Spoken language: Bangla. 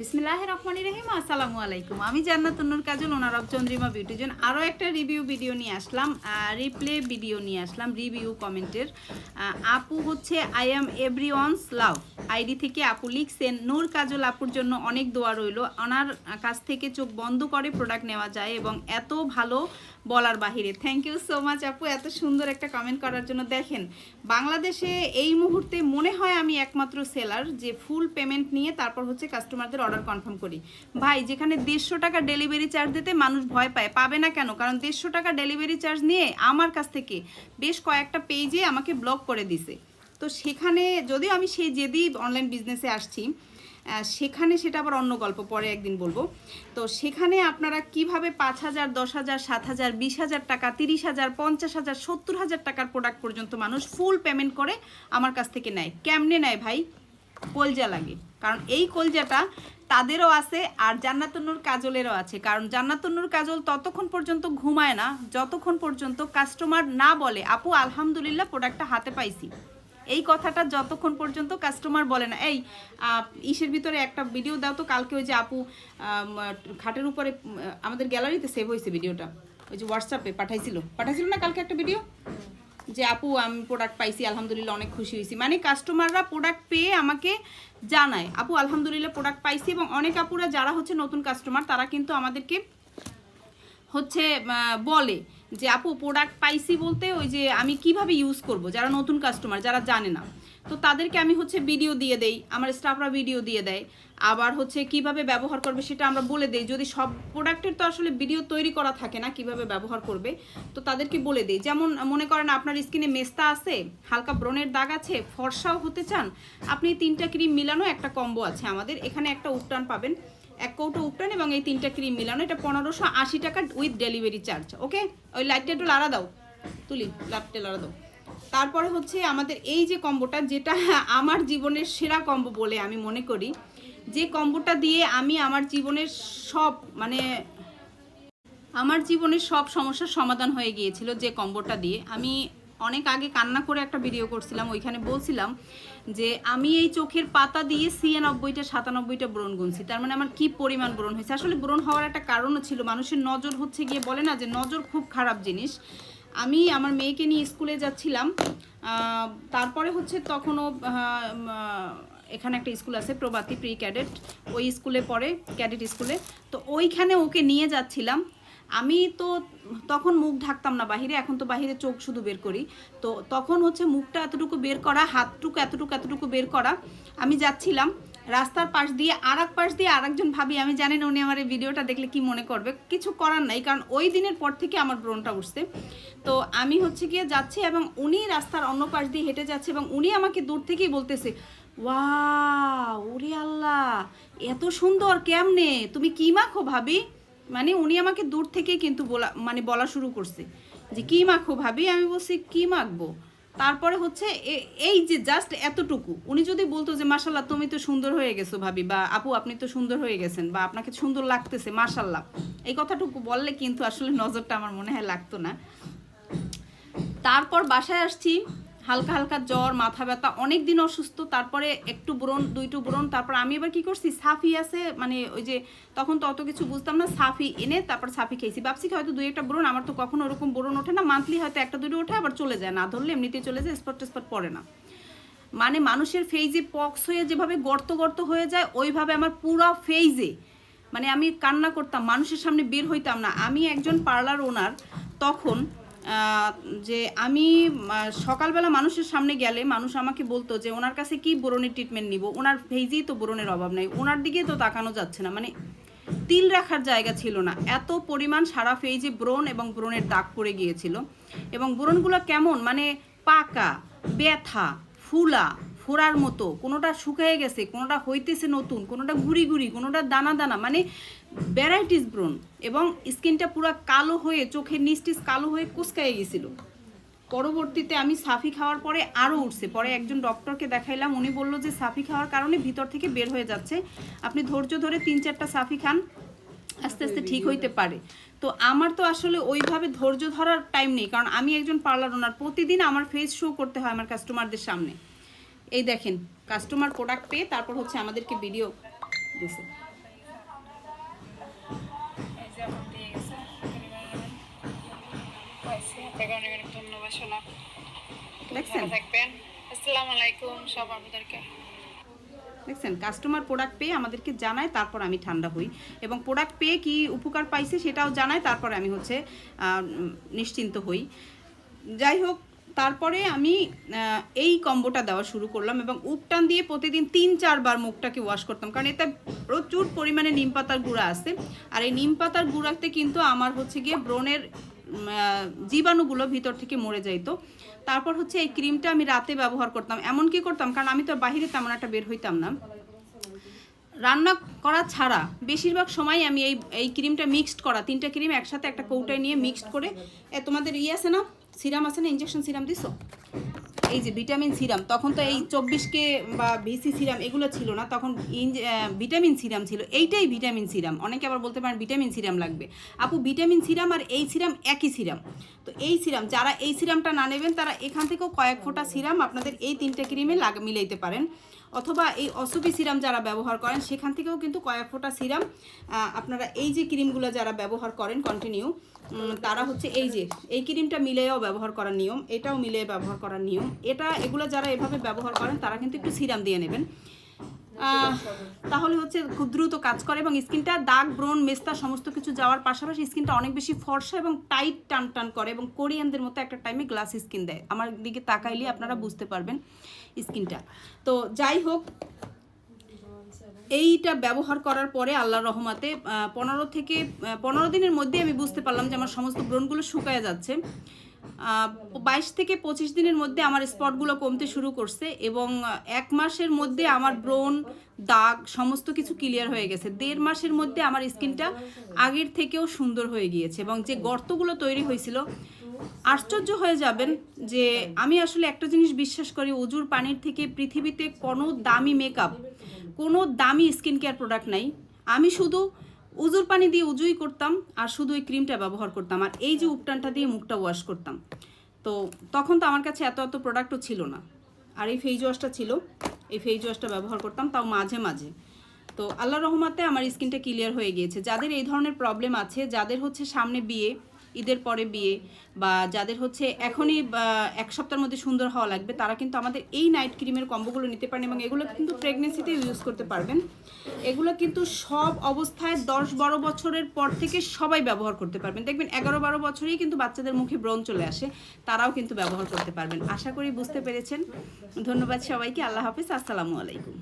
বিসমিল্লাহ রহমান রহিম, আসসালামু আলাইকুম। আমি জান্নাতুন্নুর কাজল ওনারব চন্দ্রিমা বিউটিজন আরও একটা রিভিউ ভিডিও নিয়ে আসলাম রিপ্লে ভিডিও নিয়ে আসলাম রিভিউ কমেন্টের আপু হচ্ছে I am every love ID থেকে আপু লিখছেন, নূর কাজল আপুর জন্য অনেক দোয়া রইল। ওনার কাছ থেকে চোখ বন্ধ করে প্রোডাক্ট নেওয়া যায় এবং এত ভালো বলার বাহিরে। থ্যাংক ইউ সো মাচ আপু, এত সুন্দর একটা কমেন্ট করার জন্য। দেখেন, বাংলাদেশে এই মুহূর্তে মনে হয় আমি একমাত্র সেলার যে ফুল পেমেন্ট নিয়ে তারপর হচ্ছে কাস্টমারদের অর্ডার কনফার্ম করি। ভাই, যেখানে দেড়শো টাকা ডেলিভারি চার্জ দিতে মানুষ ভয় পায়, পাবে না কেন? কারণ দেড়শো টাকা ডেলিভারি চার্জ নিয়ে আমার কাছ থেকে বেশ কয়েকটা পেজে আমাকে ব্লক করে দিছে। তো সেখানে যদিও আমি সেই যেদি অনলাইন বিজনেসে আসছি সেখানে সেটা আবার অন্য গল্প, পরে একদিন বলব। তো সেখানে আপনারা কীভাবে পাঁচ হাজার, দশ হাজার, সাত হাজার, বিশ হাজার টাকা, তিরিশ হাজার, পঞ্চাশ হাজার, সত্তর হাজার টাকার প্রোডাক্ট পর্যন্ত মানুষ ফুল পেমেন্ট করে আমার কাছ থেকে নেয়। কেমনে নেয় ভাই? কলজা লাগে। কারণ এই কলজাটা তাদেরও আছে আর জান্নাতুন্নুর কাজলেরও আছে। কারণ জান্নাতুন্নুর কাজল ততক্ষণ পর্যন্ত ঘুমায় না, যতক্ষণ পর্যন্ত কাস্টমার না বলে, আপু, আলহামদুলিল্লাহ প্রোডাক্টটা হাতে পাইছি। এই কথাটা যতক্ষণ পর্যন্ত কাস্টমার বলে না, এই ইসের ভিতরে একটা ভিডিও দাও তো, কালকে ওই যে আপু খাটের উপরে আমাদের গ্যালারিতে সেভ হয়েছে ভিডিওটা ওই যে হোয়াটসঅ্যাপে পাঠাইছিল। পাঠাইছিল না কালকে একটা ভিডিও যে, আপু, আমি প্রোডাক্ট পাইছি, আলহামদুলিল্লাহ অনেক খুশি হয়েছি মানে কাস্টমাররা প্রোডাক্ট পেয়ে আমাকে জানায়, আপু, আলহামদুলিল্লাহ প্রোডাক্ট পাইছি। এবং অনেক আপুরা, যারা হচ্ছে নতুন কাস্টমার তারা কিন্তু আমাদেরকে হচ্ছে বলে যে, আপু প্রোডাক্ট পাইছি বলতে ওই যে আমি কীভাবে ইউজ করব? যারা নতুন কাস্টমার যারা জানে না। তো তাদেরকে আমি হচ্ছে ভিডিও দিয়ে দেই, আমার স্টাফরা ভিডিও দিয়ে দেয়। আবার হচ্ছে কীভাবে ব্যবহার করবে সেটা আমরা বলে দেই। যদি সব প্রোডাক্টের তো আসলে ভিডিও তৈরি করা থাকে না, কীভাবে ব্যবহার করবে, তো তাদেরকে বলে দেই। যেমন, মনে করেন আপনার স্কিনে মেস্তা আছে, হালকা ব্রণের দাগ আছে, ফর্সাও হতে চান, আপনি তিনটা ক্রিম মিলানো একটা কম্বো আছে আমাদের। এখানে একটা উত্তান পাবেন। এক কৌটো উপটান এবং এই তিনটা ক্রিম মিলানো। এটা পনেরোশো আশি টাকা উইথ ডেলিভারি চার্জ ওকে ওই লাইটটা একটু লাড়া দাও, তুলি লাইটটা লাড়া দাও। তারপরে হচ্ছে আমাদের এই যে কম্বোটা, যেটা আমার জীবনের সেরা কম্বো বলে আমি মনে করি, যে কম্বোটা দিয়ে আমি আমার জীবনের সব মানে আমার জীবনের সব সমস্যার সমাধান হয়ে গিয়েছিল যে কম্বোটা দিয়ে। আমি অনেক আগে কান্না করে একটা ভিডিও করছিলাম, ওইখানে বলছিলাম যে, আমি এই চোখের পাতা দিয়ে ছিয়ানব্বইটা, সাতানব্বইটা ব্রণ গুনছি। তার মানে আমার কি পরিমাণ ব্রণ হয়েছে? আসলে ব্রণ হওয়ার একটা কারণও ছিল, মানুষের নজর হচ্ছে গিয়ে বলে না যে, নজর খুব খারাপ জিনিস। আমি আমার মেয়েকে নিয়ে স্কুলে যাচ্ছিলাম তারপরে হচ্ছে তখনও এখানে একটা স্কুল আছে, প্রভাতী প্রি ক্যাডেট ওই স্কুলে পড়ে, ক্যাডেট স্কুলে। তো ওইখানে ওকে নিয়ে যাচ্ছিলাম। আমি তো তখন মুখ ঢাকতাম না বাহিরে, এখন তো বাহিরে চোখ শুধু বের করি। তো তখন হচ্ছে মুখটা এতটুকু বের করা, হাতটুকু এতটুকু এতটুকু বের করা। আমি যাচ্ছিলাম, রাস্তার পাশ দিয়ে আর এক পাশ দিয়ে আরেকজন ভাবি, আমি জানি না উনি আমার এই ভিডিওটা দেখলে কি মনে করবে, কিছু করার নাই, কারণ ওই দিনের পর থেকে আমার ব্রণটা উঠছে। তো আমি হচ্ছে গিয়ে যাচ্ছি এবং উনি রাস্তার অন্য পাশ দিয়ে হেঁটে যাচ্ছে এবং উনি আমাকে দূর থেকেই বলতেছে ওয়া ওরে আল্লাহ, এত সুন্দর, কেমনে? তুমি কি মাখো ভাবি? মানে উনি আমাকে দূর থেকেই কিন্তু বলা মানে বলা শুরু করছে যে, কি মাখো ভাবি? আমি বলছি, কি মাখবো? তারপরে হচ্ছে এই যে জাস্ট এতটুকু, উনি যদি বলতো যে মাসাল্লাহ তুমি তো সুন্দর হয়ে গেছো ভাবি বা আপু, আপনি তো সুন্দর হয়ে গেছেন বা আপনাকে সুন্দর লাগতেছে মাসাল্লাহ এই কথাটুকু বললে কিন্তু আসলে নজরটা আমার মনে হয় লাগতো না। তারপর বাসায় আসছি হালকা হালকা জ্বর, মাথা ব্যথা অনেক দিন অসুস্থ, তারপরে একটু ব্রণ, দুইটু ব্রণ, তারপর আমি এবার কি করছি, সাফি আছে মানে ওই যে তখন তো অত কিছু বুঝতাম না, সাফি এনে তারপর সাফি খেয়েছি। ভাবছি হয়তো দুই একটা ব্রণ, আমার তো কখনো ওরকম ব্রণ ওঠে না মান্থলি হয়তো একটা দুটো ওঠে, আবার চলে যায়, না ধরলে এমনিতেই চলে যায় স্পট টেস্পট পড়ে না। মানে মানুষের ফেইজে পক্স হয়ে যেভাবে গর্ত গর্ত হয়ে যায়, ওইভাবে আমার পুরো ফেইজে মানে আমি কান্না করতাম, মানুষের সামনে বের হইতাম না। আমি একজন পার্লার ওনার তখন যে আমি সকালবেলা মানুষের সামনে গেলে মানুষ আমাকে বলতো যে, ওনার কাছে কি বোরনের ট্রিটমেন্ট নিব? ওনার ফেইজেই তো বোরনের অভাব নাই। ওনার দিকে তো তাকানো যাচ্ছে না। মানে তিল রাখার জায়গা ছিল না। এত পরিমাণ সারা ফেইজে ব্রণ এবং ব্রণের দাগ পড়ে গিয়েছিল। এবং ব্রণগুলো কেমন? মানে পাকা, ব্যথা, ফুলা ফোড়ার মতো, কোনোটা শুকিয়ে গেছে, কোনোটা হইতেছে নতুন, কোনোটা গুড়ি গুড়ি, কোনোটা দানা দানা মানে ভ্যারাইটিস ব্রণ এবং স্কিনটা পুরো কালো হয়ে, চোখের নিচটিস কালো হয়ে কুচকায়ে গেছিল। পরবর্তীতে আমি সাফি খাওয়ার পরে আরও উঠছে। পরে একজন ডক্টরকে দেখাইলাম, উনি বলল যে সাফি খাওয়ার কারণে ভিতর থেকে বের হয়ে যাচ্ছে। আপনি ধৈর্য ধরে তিন চারটা সাফি খান, আস্তে আস্তে ঠিক হইতে পারে। তো আমার তো আসলে ওইভাবে ধৈর্য ধরার টাইম নেই, কারণ আমি একজন পার্লার ওনার প্রতিদিন আমার ফেস শো করতে হয় আমার কাস্টমারদের সামনে। এই দেখেন কাস্টমার প্রোডাক্ট পেয়ে তারপর হচ্ছে আমাদেরকে ভিডিও দিছে। দেখছেন? কাস্টমার প্রোডাক্ট পেয়ে আমাদেরকে জানায়, তারপর আমি ঠান্ডা হই। এবং প্রোডাক্ট পেয়ে কি উপকার পাইছে সেটাও জানায়, তারপরে আমি হচ্ছে নিশ্চিন্ত হই। যাই হোক তারপরে আমি এই কম্বোটা দেওয়া শুরু করলাম এবং উপটান দিয়ে প্রতিদিন তিন, চারবার মুখটাকে ওয়াশ করতাম। কারণ এতে প্রচুর পরিমাণে নিম পাতার গুঁড়া আছে। আর এই নিম পাতার গুঁড়াতে কিন্তু আমার হচ্ছে গিয়ে ব্রণের জীবাণুগুলো ভিতর থেকে মরে যাইতো। তারপর হচ্ছে এই ক্রিমটা আমি রাতে ব্যবহার করতাম। এমন কি করতাম, কারণ আমি তো বাইরে তেমন একটা বের হইতাম না। রান্না করা ছাড়া বেশিরভাগ সময় আমি এই এই ক্রিমটা মিক্সড করা, তিনটা ক্রিম একসাথে একটা কৌটায় নিয়ে মিক্সড করে তোমাদের ইয়ে আছে না? সিরাম আছে না ইঞ্জেকশন সিরাম দিছো? এই যে ভিটামিন সিরাম, তখন তো এই চব্বিশকে বা ভিসি সিরাম এগুলো ছিল না, তখন ভিটামিন সিরাম ছিল, এইটাই ভিটামিন সিরাম। অনেকে আবার বলতে পারেন ভিটামিন সিরাম লাগবে। আপু ভিটামিন সিরাম আর এই সিরাম একই সিরাম। তো এই সিরাম, যারা এই সিরামটা না নেবেন, তারা এখান থেকেও কয়েক ফোঁটা সিরাম আপনাদের এই তিনটে ক্রিমে লাগ, মিলাইতে পারেন। অথবা এই অসুপি সিরাম যারা ব্যবহার করেন, সেখান থেকেও কিন্তু কয়েক ফোঁটা সিরাম আপনারা এই যে ক্রিমগুলো যারা ব্যবহার করেন কন্টিনিউ তারা হচ্ছে এই যে, এই ক্রিমটা মিলেও ব্যবহার করার নিয়ম, এটাও মিলে ব্যবহার করার নিয়ম। এটা, এগুলো যারা এভাবে ব্যবহার করেন, তারা কিন্তু একটু সিরাম দিয়ে নেবেন। তাহলে হচ্ছে খুব দ্রুত কাজ করে এবং স্কিনটা দাগ, ব্রণ, মেস্তা, সমস্ত কিছু যাওয়ার পাশাপাশি স্কিনটা অনেক বেশি ফর্সা এবং টাইট টান টান করে এবং কোরিয়ানদের মতো একটা টাইমে গ্লাস স্কিন দেয়। আমার দিকে তাকাইলে আপনারা বুঝতে পারবেন। স্কিনটা। তো যাই হোক, এইটা ব্যবহার করার পরে আল্লাহর রহমাতে পনেরো থেকে পনেরো দিনের মধ্যে আমি বুঝতে পারলাম যে আমার সমস্ত ব্রণগুলো শুকায় যাচ্ছে। বাইশ থেকে পঁচিশ দিনের মধ্যে আমার স্পটগুলো কমতে শুরু করছে এবং এক মাসের মধ্যে আমার ব্রণ, দাগ সমস্ত কিছু ক্লিয়ার হয়ে গেছে। দেড় মাসের মধ্যে আমার স্কিনটা আগের থেকেও সুন্দর হয়ে গিয়েছে এবং যে গর্তগুলো তৈরি হয়েছিল আশ্চর্য হয়ে যাবেন যে আমি আসলে একটা জিনিস বিশ্বাস করি অজুর পানির থেকে পৃথিবীতে কোনো দামি মেকআপ কোনো দামি স্কিন কেয়ার প্রোডাক্ট নাই। আমি শুধু উজুর পানি দিয়ে উজুই করতাম আর শুধু ওই ক্রিমটা ব্যবহার করতাম আর এই যে উপটানটা দিয়ে মুখটা ওয়াশ করতাম। তো তখন তো আমার কাছে এত এত প্রোডাক্টও ছিল না। আর এই ফেস ওয়াশটা ছিল, এই ফেস ওয়াশটা ব্যবহার করতাম তাও মাঝে মাঝে। তো আল্লাহ রহমাতে আমার স্কিনটা ক্লিয়ার হয়ে গিয়েছে। যাদের এই ধরনের প্রবলেম আছে, যাদের হচ্ছে সামনে বিয়ে ঈদের পরে বিয়ে বা যাদের হচ্ছে এখনই এক সপ্তাহের মধ্যে সুন্দর হওয়া লাগবে, তারা কিন্তু আমাদের এই নাইট ক্রিমের কম্বোগুলো নিতে পারেন এবং এগুলো কিন্তু প্রেগনেন্সিতে ইউজ করতে পারবেন। এগুলো কিন্তু সব অবস্থায় দশ বারো বছরের পর থেকে সবাই ব্যবহার করতে পারবেন। দেখবেন এগারো বারো বছরেই কিন্তু বাচ্চাদের মুখে ব্রণ চলে আসে, তারাও কিন্তু ব্যবহার করতে পারবেন। আশা করি বুঝতে পেরেছেন। ধন্যবাদ সবাইকে, আল্লাহ হাফিজ, আসসালামু আলাইকুম।